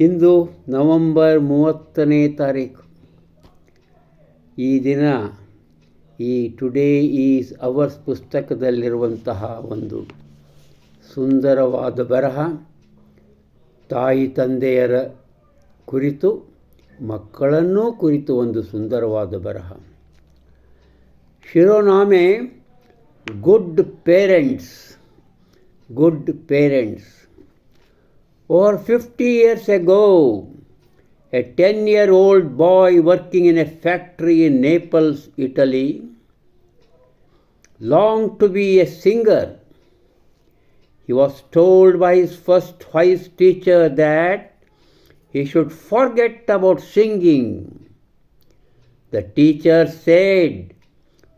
ಇಂದು November ಮೂವತ್ತನೇ ತಾರೀಕು. ಈ ದಿನ ಈ ಟುಡೇ ಈಸ್ ಅವರ್ಸ್ ಪುಸ್ತಕದಲ್ಲಿರುವಂತಹ ಒಂದು ಸುಂದರವಾದ ಬರಹ ತಾಯಿ ತಂದೆಯರ ಕುರಿತು, ಮಕ್ಕಳನ್ನೂ ಕುರಿತು ಒಂದು ಸುಂದರವಾದ ಬರಹ. ಶಿರೋನಾಮೆ good parents good parents Over 50 years ago, a 10 year old boy working in a factory in Naples, Italy, longed to be a singer. He was told by his first wise teacher that he should forget about singing. The teacher said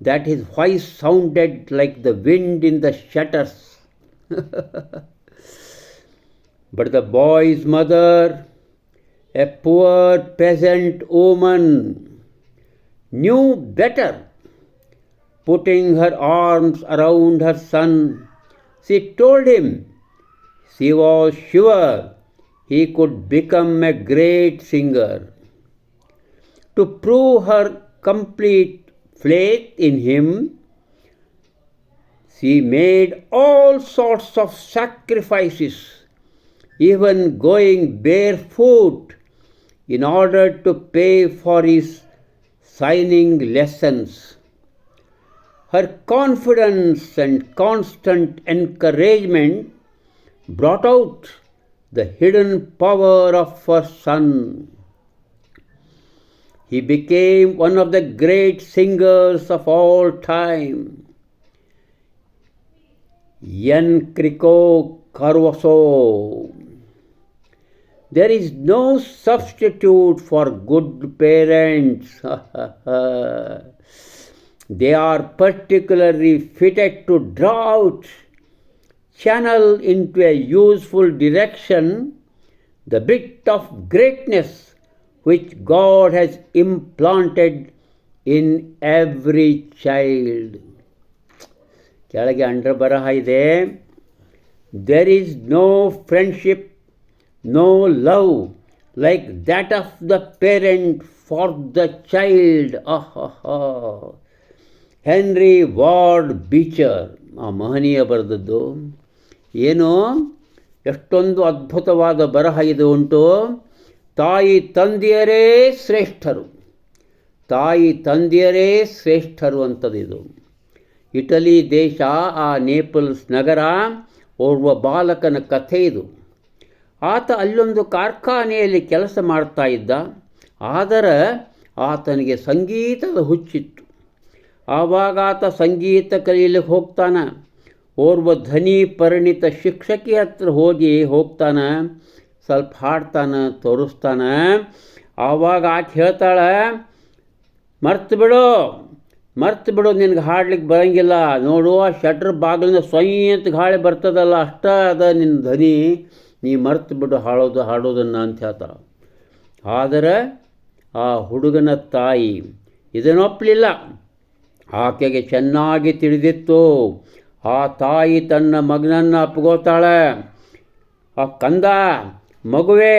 that his voice sounded like the wind in the shutters. But the boy's mother, a poor peasant woman, knew better. Putting her arms around her son, she told him she was sure he could become a great singer. To prove her complete faith in him, she made all sorts of sacrifices even going barefoot in order to pay for his signing lessons. Her confidence and constant encouragement brought out the hidden power of her son. He became one of the great singers of all time. Enrico Caruso. There is no substitute for good parents. they are particularly fitted to draw out, channel into a useful direction the bit of greatness which God has implanted in every child. ಕೆಳಗೆ under ಬರಹ ಇದೆ there is no friendship no love like that of the parent for the child Henry Ward Beecher ಆ ಮಹನೀಯ ಬರೆದದ್ದು. ಏನೋ ಎಷ್ಟೊಂದು ಅದ್ಭುತವಾದ ಬರಹ ಇದು ಉಂಟು. ತಾಯಿ ತಂದೆಯರೇ ಶ್ರೇಷ್ಠರು. ತಾಯಿ ತಂದೆಯರೇ ಶ್ರೇಷ್ಠರು ಅಂತದಿದು ಇಟಲಿ ದೇಶ ಆ ನೇಪಲ್ಸ್ ನಗರ ಓರ್ವ ಬಾಲಕನ ಕಥೆ ಇದು. ಆತ ಅಲ್ಲೊಂದು ಕಾರ್ಖಾನೆಯಲ್ಲಿ ಕೆಲಸ ಮಾಡ್ತಾ ಇದ್ದ. ಆದರೆ ಆತನಿಗೆ ಸಂಗೀತದ ಹುಚ್ಚಿತ್ತು. ಆವಾಗ ಆತ ಸಂಗೀತ ಕಲಿಯಲಿಕ್ಕೆ ಹೋಗ್ತಾನೆ. ಓರ್ವ ಧ್ವನಿ ಪರಿಣಿತ ಶಿಕ್ಷಕಿ ಹತ್ರ ಹೋಗಿ ಹೋಗ್ತಾನೆ. ಸ್ವಲ್ಪ ಹಾಡ್ತಾನೆ, ತೋರಿಸ್ತಾನೆ. ಆವಾಗ ಆಕೆ ಹೇಳ್ತಾಳೆ, ಮರ್ತು ಬಿಡು ಮರ್ತು ಬಿಡು, ನಿನಗೆ ಹಾಡ್ಲಿಕ್ಕೆ ಬರೋಂಗಿಲ್ಲ. ನೋಡು, ಆ ಶಟ್ರ್ ಬಾಗಿಲಿಂದ ಸ್ವಯಂತ ಗಾಳಿ ಬರ್ತದಲ್ಲ, ಅಷ್ಟ ಅದ ನಿನ್ನ ಧ್ವನಿ ನೀ ಮರ್ತು ಬಿಡು, ಹಾಳೋದು ಹಾಡೋದನ್ನು ಅಂತ ಹೇಳ್ತಾಳೆ ಆದರೆ ಆ ಹುಡುಗನ ತಾಯಿ ಇದನ್ನೊಪ್ಪಲಿಲ್ಲ ಆಕೆಗೆ ಚೆನ್ನಾಗಿ ತಿಳಿದಿತ್ತು. ಆ ತಾಯಿ ತನ್ನ ಮಗನನ್ನು ಅಪ್ಕೋತಾಳೆ ಆ ಕಂದ, ಮಗುವೆ,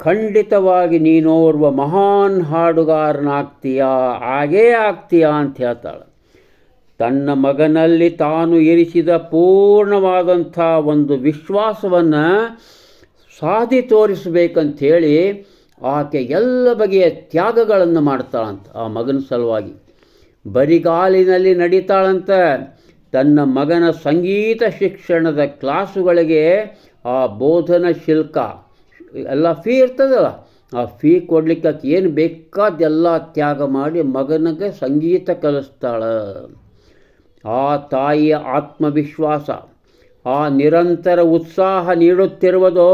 ಖಂಡಿತವಾಗಿ ನೀನೋರ್ವ ಮಹಾನ್ ಹಾಡುಗಾರನಾಗ್ತೀಯಾ, ಹಾಗೇ ಆಗ್ತೀಯಾ ಅಂತ ಹೇಳ್ತಾಳೆ. ತನ್ನ ಮಗನಲ್ಲಿ ತಾನು ಇರಿಸಿದ ಪೂರ್ಣವಾದಂಥ ಒಂದು ವಿಶ್ವಾಸವನ್ನು ಸಾಧಿ ತೋರಿಸಬೇಕಂಥೇಳಿ ಆಕೆ ಎಲ್ಲ ಬಗೆಯ ತ್ಯಾಗಗಳನ್ನು ಮಾಡ್ತಾಳಂತ ಆ ಮಗನ ಸಲುವಾಗಿ. ಬರಿಗಾಲಿನಲ್ಲಿ ನಡೀತಾಳಂತ ತನ್ನ ಮಗನ ಸಂಗೀತ ಶಿಕ್ಷಣದ ಕ್ಲಾಸುಗಳಿಗೆ ಆ ಬೋಧನ ಶುಲ್ಕ, ಎಲ್ಲ ಫೀ ಇರ್ತದಲ್ಲ, ಆ ಫೀ ಕೊಡ್ಲಿಕ್ಕೆ ಏನು ಬೇಕಾದೆಲ್ಲ ತ್ಯಾಗ ಮಾಡಿ ಮಗನಿಗೆ ಸಂಗೀತ ಕಲಿಸ್ತಾಳೆ. ಆ ತಾಯಿಯ ಆತ್ಮವಿಶ್ವಾಸ, ಆ ನಿರಂತರ ಉತ್ಸಾಹ ನೀಡುತ್ತಿರುವುದು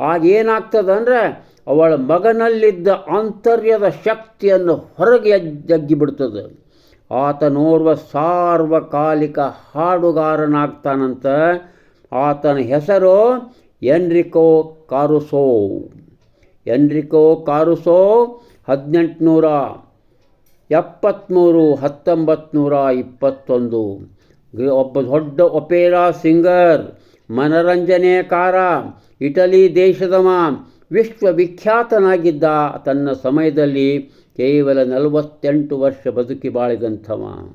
ಆಗೇನಾಗ್ತದಂದರೆ ಅವಳ ಮಗನಲ್ಲಿದ್ದ ಆಂತರ್ಯದ ಶಕ್ತಿಯನ್ನು ಹೊರಗೆ ಜಗ್ಗಿಬಿಡ್ತದೆ. ಆತನೋರ್ವ ಸಾರ್ವಕಾಲಿಕ ಹಾಡುಗಾರನಾಗ್ತಾನಂತ ಆತನ ಹೆಸರು ಎನ್ರಿಕೋ ಕಾರುಸೋ. ಎನ್ರಿಕೋ ಕಾರುಸೋ ಹದಿನೆಂಟುನೂರ ಎಪ್ಪತ್ತ್ಮೂರು ಹತ್ತೊಂಬತ್ತು ನೂರ ಇಪ್ಪತ್ತೊಂದು ಒಬ್ಬ ದೊಡ್ಡ ಒಪೇರಾ ಸಿಂಗರ್, ಮನರಂಜನೆಕಾರ, ಇಟಲಿ ದೇಶದವ, ವಿಶ್ವವಿಖ್ಯಾತನಾಗಿದ್ದ, ತನ್ನ ಸಮಯದಲ್ಲಿ ಕೇವಲ ನಲವತ್ತೆಂಟು ವರ್ಷ ಬದುಕಿ ಬಾಳಿದಂಥವ.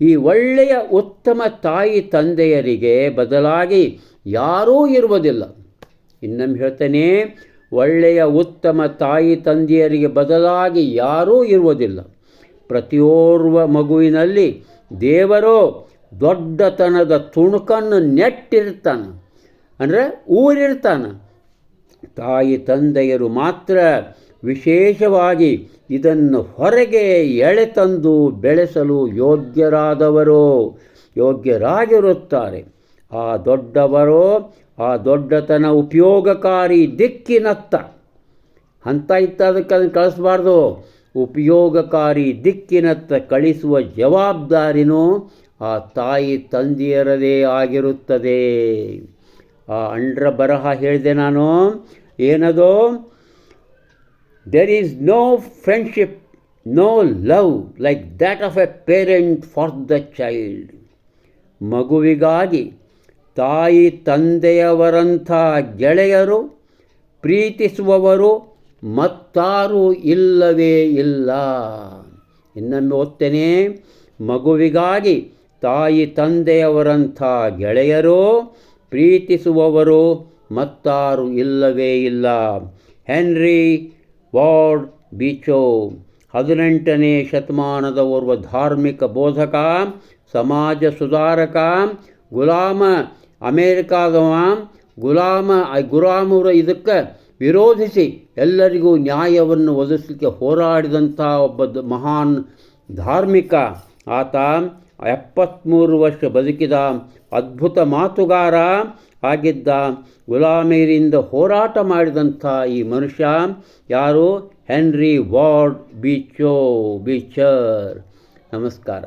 ಈ ಒಳ್ಳೆಯ ಉತ್ತಮ ತಾಯಿ ತಂದೆಯರಿಗೆ ಬದಲಾಗಿ ಯಾರೂ ಇರುವುದಿಲ್ಲ. ಇನ್ನೊಮ್ಮೆ ಹೇಳ್ತೇನೆ, ಒಳ್ಳೆಯ ಉತ್ತಮ ತಾಯಿ ತಂದೆಯರಿಗೆ ಬದಲಾಗಿ ಯಾರೂ ಇರುವುದಿಲ್ಲ. ಪ್ರತಿಯೋರ್ವ ಮಗುವಿನಲ್ಲಿ ದೇವರು ದೊಡ್ಡತನದ ತುಣುಕನ್ನು ನೆಟ್ಟಿರ್ತಾನೆ. ಅಂದರೆ ಊರಿರ್ತಾನೆ. ತಾಯಿ ತಂದೆಯರು ಮಾತ್ರ ವಿಶೇಷವಾಗಿ ಇದನ್ನು ಹೊರಗೆ ಎಳೆತಂದು ಬೆಳೆಸಲು ಯೋಗ್ಯರಾದವರು, ಯೋಗ್ಯರಾಗಿರುತ್ತಾರೆ. ಆ ದೊಡ್ಡವರೋ ಆ ದೊಡ್ಡತನ ಉಪಯೋಗಕಾರಿ ದಿಕ್ಕಿನತ್ತ. ಅಂತ ಇತ್ತ ಅದಕ್ಕೆ ಅದನ್ನು ಕಳಿಸ್ಬಾರ್ದು. ಉಪಯೋಗಕಾರಿ ದಿಕ್ಕಿನತ್ತ ಕಳಿಸುವ ಜವಾಬ್ದಾರಿನೂ ಆ ತಾಯಿ ತಂದೆಯರದೇ ಆಗಿರುತ್ತದೆ. ಆ ಅಂಡ್ರ ಬರಹ ಹೇಳಿದೆ ನಾನು, ಏನದು? There is no friendship no love like that of a parent for the child ಮಗುವಿಗಾಗಿ ತಾಯಿ ತಂದೆಯವರಂಥ ಗೆಳೆಯರು, ಪ್ರೀತಿಸುವವರು ಮತ್ತಾರೂ ಇಲ್ಲವೇ ಇಲ್ಲ. ಇನ್ನೊಮ್ಮೆ ಓದ್ತೇನೆ, ಮಗುವಿಗಾಗಿ ತಾಯಿ ತಂದೆಯವರಂಥ ಗೆಳೆಯರು ಪ್ರೀತಿಸುವವರು ಮತ್ತಾರು ಇಲ್ಲವೇ ಇಲ್ಲ. ಹೆನ್ರಿ ವಾರ್ಡ್ ಬೀಚೋ, ಹದಿನೆಂಟನೇ ಶತಮಾನದ ಓರ್ವ ಧಾರ್ಮಿಕ ಬೋಧಕ, ಸಮಾಜ ಸುಧಾರಕ, ಗುಲಾಮ ಅಮೇರಿಕಾದವ, ಗುಲಾಮ ಗುಲಾಮರ ಇದಕ್ಕೆ ವಿರೋಧಿಸಿ ಎಲ್ಲರಿಗೂ ನ್ಯಾಯವನ್ನು ಒದಗಿಸಲಿಕ್ಕೆ ಹೋರಾಡಿದಂಥ ಒಬ್ಬ ಮಹಾನ್ ಧಾರ್ಮಿಕ ಆತ ಎಪ್ಪತ್ತ್ಮೂರು ವರ್ಷ ಬದುಕಿದ ಅದ್ಭುತ ಮಾತುಗಾರ ಆಗಿದ್ದ ಗುಲಾಮೀರಿಂದ ಹೋರಾಟ ಮಾಡಿದಂಥ ಈ ಮನುಷ್ಯ ಯಾರು? ಹೆನ್ರಿ ವಾರ್ಡ್ ಬೀಚೋ ಬೀಚರ್. ನಮಸ್ಕಾರ.